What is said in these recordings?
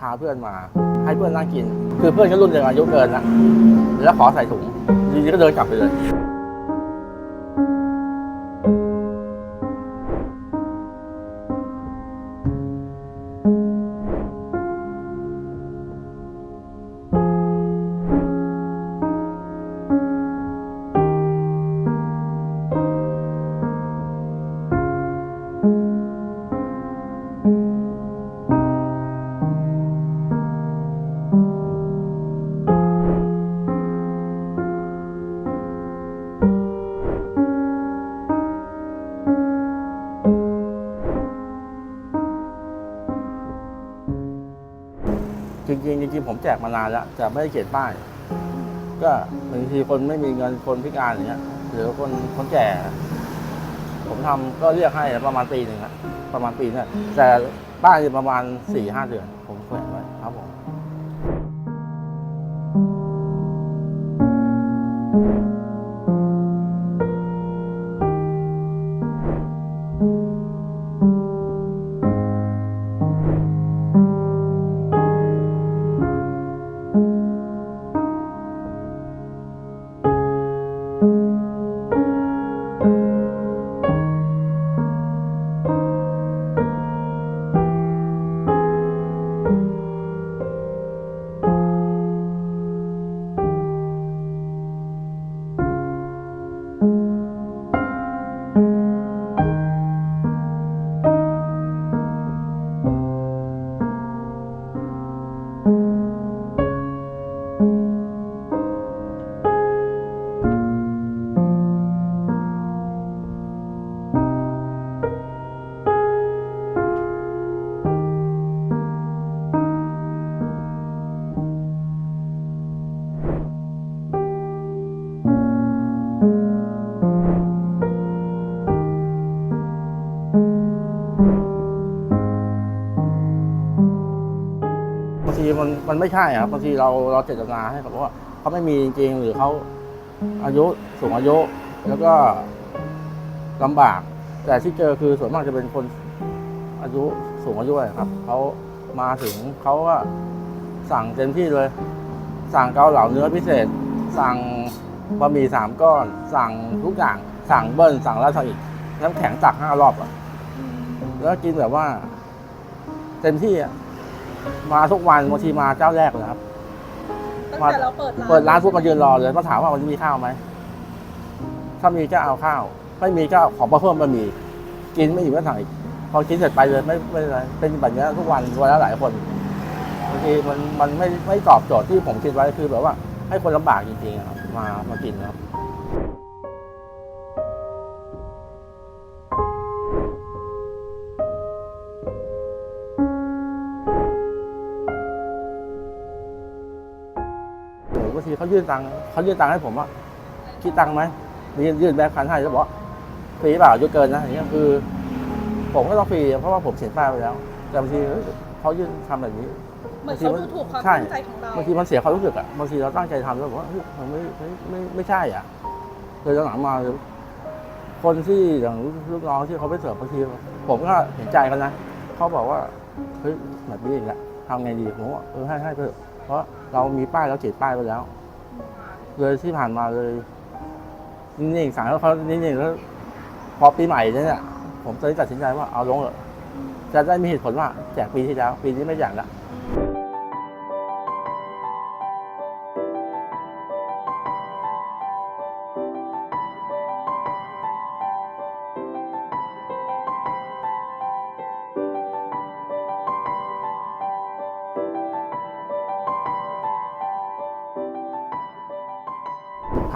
พาเพื่อนมา ให้เพื่อนนั่งกิน คือเพื่อนก็รุ่นเดียวกันอายุเกินนะแล้วขอใส่ถุงยีๆก็เดินกลับไปเลย จริงๆจริงๆผมแจกมานานแล้วแต่ไม่ได้เขียนป้าย ก็บางทีคนไม่มีเงินคนพิการอย่างเงี้ยหรือคนคนแก่ ผมทำก็เรียกให้ประมาณปีหนึ่งครับประมาณปีนึงแต่ป้ายประมาณสี่ห้าเดือน ผมแขวนไว้ครับผมบา มันมันไม่ใช่ครับบางทีเราเราเจตนาให้เขาว่าเขาไม่มีจริงๆหรือเขาอายุสูงอายุแล้วก็ลำบาก แต่ที่เจอคือส่วนมากจะเป็นคนอายุสูงอายุอะครับเขามาถึงเขาก็สั่งเต็มที่เลย สั่งเกาเหลาเนื้อพิเศษ สั่งบะหมี่สามก้อน สั่งทุกอย่าง สั่งเบิ้ลสั่งแล้วสั่งอีกน้ำแข็งตักห้ารอบอะแล้วกินแบบว่า เต็มที่อะ มาทุกวันบางทีมาเจ้าแรกเลยครับ ตั้งแต่เราเปิดร้านเปิดร้านปุ๊บมายืนรอเลยมาถามว่ามันมีข้าวไหมถ้ามีก็เอาข้าว ไม่มีก็ขอมาเพิ่มบะหมี่กินไม่อิ่มก็สั่งอีกพอกินเสร็จไปเลยไม่ไม่เป็นไรเป็นแบบนี้ทุกวันวันละหลายคนบางทีมันมันไม่ไม่ตอบโจทย์ที่ผมคิดไว้คือแบบว่า ให้คนลำบากจริงๆอะครับมามากินนะครับางทีเขายื่นตังค์เขายื่นตังค์ให้ผมว่าคิดตังค์ไหมมียื่นแบงค์พันให้แล้วบอกว่าฟรีเปล่าเยอะเกินนะอย่างเงี้ยคือ ผมก็ต้องฟรีเพราะว่าผมเขียนป้ายไปแล้ว แต่บางทีเฮ้ยเขายื่นทำแบบนี้เหมือนเขาดูถูกความใช่ตั้งใจของเราบางทีมันเสียความรู้สึกอะบางทีเราตั้งใจทำแล้วบอกว่าเฮ้ยมันไม่ไม่ไม่ไม่ใช่อะเลยหลังๆมาคนที่อย่างลูกน้องที่เขาไปเสิร์ฟบางทีผมก็เห็นใจกันนะเขาบอกว่าเฮ้ยแบบนี้อีกแล้วทำไงดีผมว่าเออให้ให้ไปเถอะเพ ราะเรามีป้ายเราเขียนป้ายไปแล้ว เลยที่ผ่านมาเลยนิ่งๆสั่งแล้วเขานิ่งๆแล้วพอปีใหม่เนี่ยผมเลยตัดสินใจว่าเอาลงเถอะจะได้มีเหตุผลว่าแจกปีที่แล้ว ปีนี้ไม่แจกละ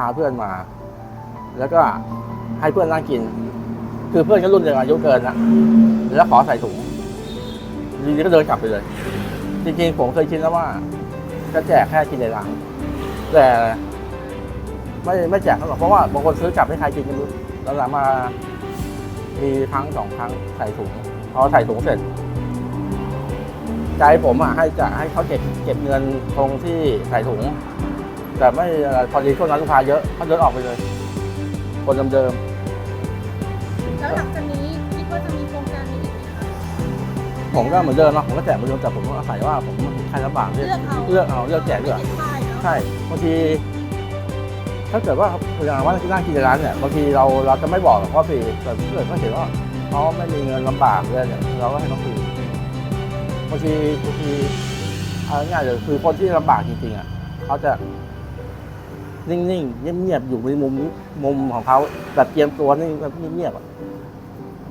าเพื่อนมา แล้วก็ให้เพื่อนนั่งกิน คือเพื่อนก็รุ่นเดียวกันอายุเกินแล้วแล้วขอใส่ถุงอยีๆก็เดินกลับไปเลย จริงๆผมเคยคิดแล้วว่าจะแจกแค่กินในร้านแต่ไม่ไม่แจกหรอกเพราะว่าบางคนซื้อกลับให้ใครกินกันรู้แล้วหลังมามีครั้งสองครั้งใส่ถุงพอใส่ถุงเสร็จ ใจผมอะให้จะให้เขาเก็บเก็บเงินตรงที่ใส่ถุง แต่ไม่เอ่อพอดีช่วงนั้นลูกค้าเยอะเขาเดินออกไปเลย คนเดิมแล้วหลังจากนี้คิดว่าจะมีโครงการนี้อีกไหมคะๆผมก็เหมือนเดิมเนาะผมก็แจกเหมือนเดิมแต่ผมก็อาศัยว่าผมใครลำบากเลืเลือกเอาเลือกเอาเลือกแจกไม่เลือกติดป้ายเนาะใช่บางทีถ้าเกิดว่าอย่างว่านั่งกินในร้านเนี่ยบางทีเราเราจะไม่บอกหรอกว่าฟรีแต่ถ้าเกิดเขาเห็นว่าเขาไม่มีเงินลำบากเลยเนี่ยเราก็ให้เขาฟรีบางทีบางทีเอาง่ายๆเลยคือคนที่ลำบากจริงๆอะเขาจะ นิ่งๆ เงียบๆ อยู่ในมุมนี้มุมของเขาแบบเตรียมตัวนิ่แบบเงียบๆอะ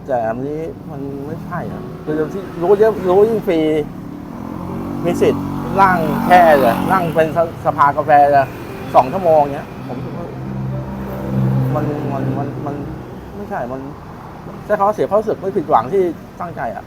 แต่อันนี้มันไม่ใช่อะคือที่รู้เยอะรู้ยิ่งฟรีมีสิทธิ์นั่งแค่เลยนั่งเป็นสสภากาแฟเลยสองชั่วโมงเนี้ย ผมคิดว่ามันมันมันมันไม่ใช่มันใช้คำว่าเสียความรู้สึกไม่ผิดหวังที่ตั้งใจอะ